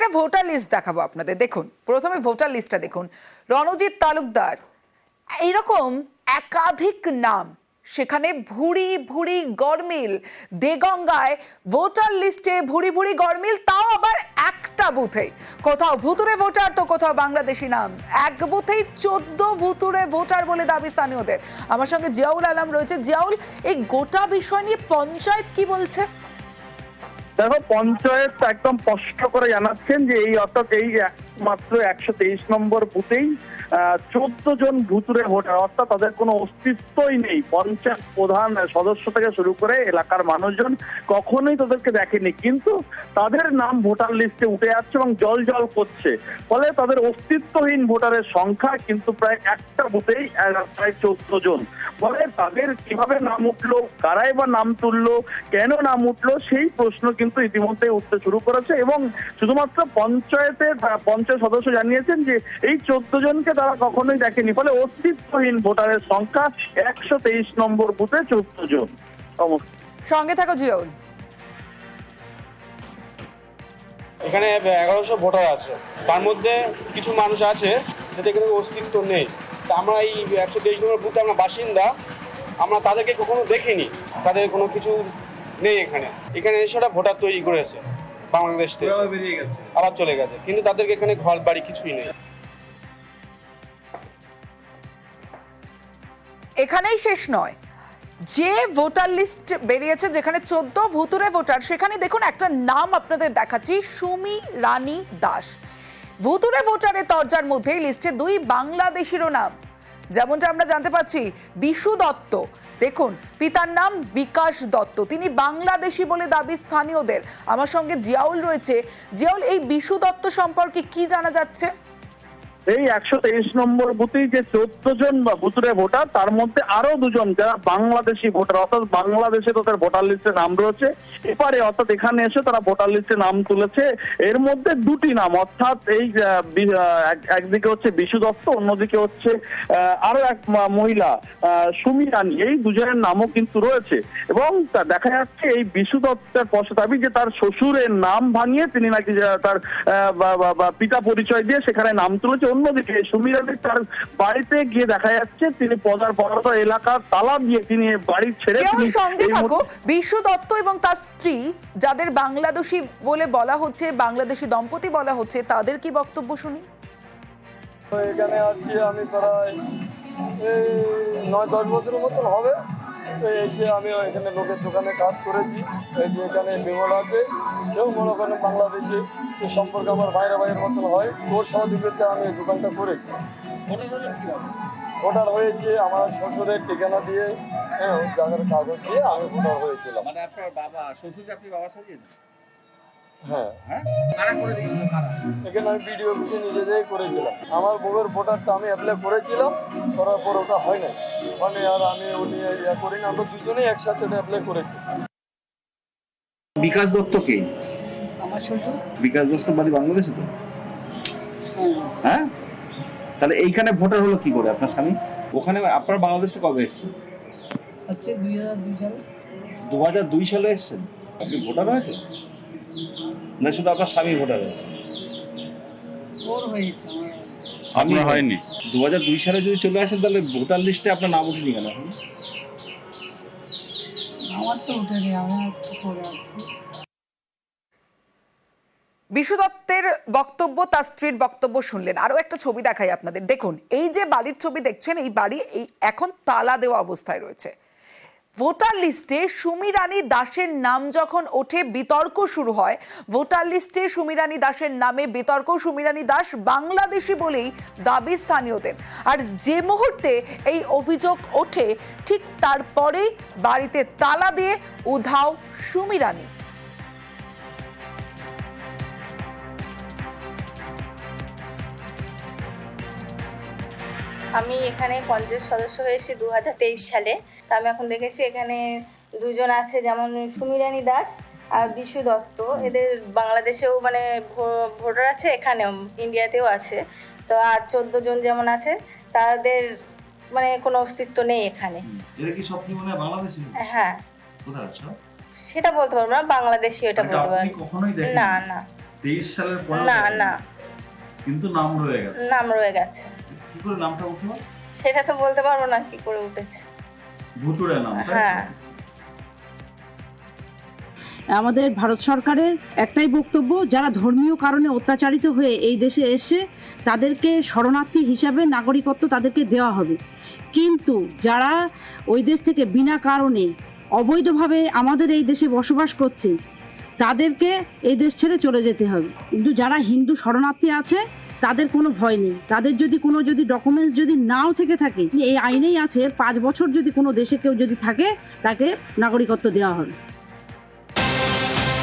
একটা voter list দেখাবো আপনাদের। দেখুন, প্রথমে ভোটার লিস্টটা দেখুন। রণজিৎ তালুকদার, এইরকম একাধিক নাম, সেখানে ভুড়ি ভুড়ি গরমিল দেগঙ্গায় ভোটার লিস্টে ভুড়ি ভুড়ি গরমিল তাও আবার একটা বুথে কোথাও ভুতুরে ভোটার তো কোথাও বাংলাদেশি নাম। এক বুথেই চোদ্দ ভুতুরে ভোটার বলে দাবি স্থানীয়দের। আমার সঙ্গে জিয়াউল আলম রয়েছে। জিয়াউল, এই গোটা বিষয় নিয়ে পঞ্চায়েত কি বলছে? দেখো পঞ্চায়েত একদম স্পষ্ট করে জানাচ্ছেন যে এই অর্থাৎ এই মাত্র একশো তেইশ নম্বর বুথেই চোদ্দ জন ভুতুরে ভোটার অর্থাৎ তাদের কোনো অস্তিত্বই নেই। পঞ্চায়েত প্রধান সদস্য থেকে শুরু করে এলাকার মানুষজন কখনোই তাদেরকে দেখেনি। কিন্তু তাদের নাম ভোটার লিস্টে উঠে যাচ্ছে এবং জল জল করছে। ফলে তাদের অস্তিত্বহীন ভোটারের সংখ্যা কিন্তু প্রায় একটা বুথেই প্রায় চোদ্দ জন। ফলে তাদের কীভাবে নাম উঠল কারাই বা নাম তুললো কেন নাম উঠল সেই প্রশ্ন কিন্তু ইতিমধ্যে উঠতে শুরু করেছে এবং শুধুমাত্র পঞ্চায়েতের আহ, পঞ্চায়েত সদস্য জানিয়েছেন যে এই চোদ্দ জনকে তারা কখনোই দেখেনি। ফলে অস্তিত্বহীন ভোটারের সংখ্যা একশো তেইশ নম্বর বুথে চোদ্দ জন। সঙ্গে থাকো জিয়াউল। এখানে এগারোশো ভোটার আছে। তার মধ্যে কিছু মানুষ আছে যাদের এখানে অস্তিত্ব নেই। তা আমরা এই একশো তেইশ নম্বর বুথে আমরা বাসিন্দা। আমরা তাদেরকে কখনো দেখিনি। তাদের কোনো কিছু নেই এখানে। এখানে এসে ভোটার তৈরি করেছে। বাংলাদেশ থেকে। আবার চলে গেছে। কিন্তু তাদেরকে এখানে ঘর বাড়ি কিছুই নেই। এখানেই শেষ নয়। যে ভোটার লিস্ট বেরিয়েছে যেখানে চোদ্দ ভুতুরে ভোটার সেখানে দেখুন একটা নাম আপনাদের দেখাচ্ছি সুমি রানী দাস। ভুতুরে ভোটারের তরজার মধ্যে লিস্টে দুই বাংলাদেশিরও নাম। যেমনটা আমরা জানতে পাচ্ছি, বিশু দত্ত। দেখুন, পিতার নাম বিকাশ দত্ত। তিনি বাংলাদেশি বলে দাবি স্থানীয়দের। আমার সঙ্গে জিয়াউল রয়েছে। জিয়াউল, এই বিশু দত্ত সম্পর্কে কি জানা যাচ্ছে? এই একশো তেইশ নম্বর বুথেই যে চোদ্দ জন বা ভুতুরে ভোটার, তার মধ্যে আরও দুজন যারা বাংলাদেশি ভোটার, অর্থাৎ বাংলাদেশে তাদের ভোটার লিস্টে নাম রয়েছে, এপারে অর্থাৎ এখানে এসে তারা ভোটার লিস্টে নাম তুলেছে। এর মধ্যে দুটি নাম, অর্থাৎ এই একদিকে হচ্ছে বিশু দত্ত, অন্যদিকে হচ্ছে আরও এক মহিলা সুমি রানী, এই দুজনের নামও কিন্তু রয়েছে। এবং দেখা যাচ্ছে এই বিশু দত্তের পশ্চাৎ দাবি যে তার শ্বশুরের নাম ভাঙিয়ে তিনি নাকি তার পিতা পরিচয় দিয়ে সেখানে নাম তুলেছে। অন্যদিকে সুমি রানী তার বাড়িতে গিয়ে দেখা যাচ্ছে তিনি পদার পদার্থ এলাকার তালা দিয়ে তিনি বাড়ি ছেড়ে সঙ্গে থাকো বিশ্ব দত্ত এবং তার স্ত্রী যাদের বাংলাদেশি বলে বলা হচ্ছে বাংলাদেশি দম্পতি বলা হচ্ছে তাদের কি বক্তব্য শুনি? এখানে আছি আমি প্রায় এই নয় দশ বছরের মতন হবে। এসে আমি এখানে লোকের দোকানে কাজ করেছি। এই যে এখানে বেঙ্গল আছে সেও মনে করেন বাংলাদেশি সম্পর্কে আমার বাইরে বাইরের মতন হয় তোর সহযোগিতা আমি দোকানটা করেছি। ভোটার হয়েছে আমার শ্বশুরের ঠিকানা দিয়ে হ্যাঁ জায়গার কাগজ দিয়ে আমি ভোটার হয়েছিলাম। মানে আপনার বাবা শ্বশুরকে আপনি বাবা সাজিয়েছেন হ্যাঁ। হ্যাঁ? এখানে আমি ভিডিও নিজে যেয়ে করেছিলাম। আমার বউয়ের ভোটারটা আমি অ্যাপ্লাই করেছিলাম করার পর ওটা হয় নাই। মানে আর আমি উনি ইয়া করি না আমরা দুজনেই একসাথে অ্যাপ্লাই করেছি। বিকাশ দত্ত কে? আমার শ্বশুর। বিকাশ দত্ত বাড়ি বাংলাদেশে তো? হ্যাঁ। তাহলে এইখানে ভোটার হলো কি করে আপনার স্বামী? ওখানে আপনার বাংলাদেশে কবে এসেছেন? হচ্ছে দুই হাজার দুই সালে। দু হাজার দুই সালে এসেছেন? আপনি ভোটার হয়েছে না শুধু আপনার স্বামী ভোটার হয়েছে ওর হয়েছে আপনার হয়নি। দু হাজার দুই সালে যদি চলে আসেন তাহলে ভোটার লিস্টে আপনার নাম উঠেনি কেন? এখন আমার তো বিশু দত্তের বক্তব্য তার স্ত্রীর বক্তব্য শুনলেন। আরও একটা ছবি দেখাই আপনাদের। দেখুন এই যে বাড়ির ছবি দেখছেন এই বাড়ি এই এখন তালা দেওয়া অবস্থায় রয়েছে। ভোটার লিস্টে সুমি রানী দাসের নাম যখন ওঠে, বিতর্ক শুরু হয়। ভোটার লিস্টে সুমি রানী দাসের নামে বিতর্ক, সুমি রানী দাস বাংলাদেশি বলেই দাবি স্থানীয়দের। আর যে মুহূর্তে এই অভিযোগ ওঠে, ঠিক তারপরেই বাড়িতে তালা দিয়ে উধাও সুমি রানী। আমি এখানে পঞ্চায়েত সদস্য হয়েছি দু সালে। তা আমি এখন দেখেছি এখানে দুজন আছে যেমন সুমিরানী দাস আর বিশু দত্ত। এদের বাংলাদেশেও মানে ভোটার আছে এখানেও ইন্ডিয়াতেও আছে। তো আর চোদ্দ জন যেমন আছে তাদের মানে কোনো অস্তিত্ব নেই এখানে। এরা কি সব কি মনে হয় হ্যাঁ। কোথায় আছো? সেটা বলতে পারব না বাংলাদেশি এটা বলতে পারব। কখনোই? না না। তেইশ সালের পরে না না। কিন্তু নাম রয়ে গেছে। নাম রয়ে গেছে। কি করে নামটা উঠল সেটা তো বলতে পারব না কি করে উঠেছে। নাম হ্যাঁ। আমাদের ভারত সরকারের একটাই বক্তব্য যারা ধর্মীয় কারণে অত্যাচারিত হয়ে এই দেশে এসে তাদেরকে শরণার্থী হিসাবে নাগরিকত্ব তাদেরকে দেওয়া হবে। কিন্তু যারা ওই দেশ থেকে বিনা কারণে অবৈধভাবে আমাদের এই দেশে বসবাস করছে তাদেরকে এই দেশ ছেড়ে চলে যেতে হবে। কিন্তু যারা হিন্দু শরণার্থী আছে তাদের কোনো ভয় নেই। তাদের যদি কোনো যদি ডকুমেন্টস যদি নাও থেকে থাকে, এই আইনেই আছে, পাঁচ বছর যদি কোনো দেশে কেউ যদি থাকে, তাকে নাগরিকত্ব দেওয়া হবে।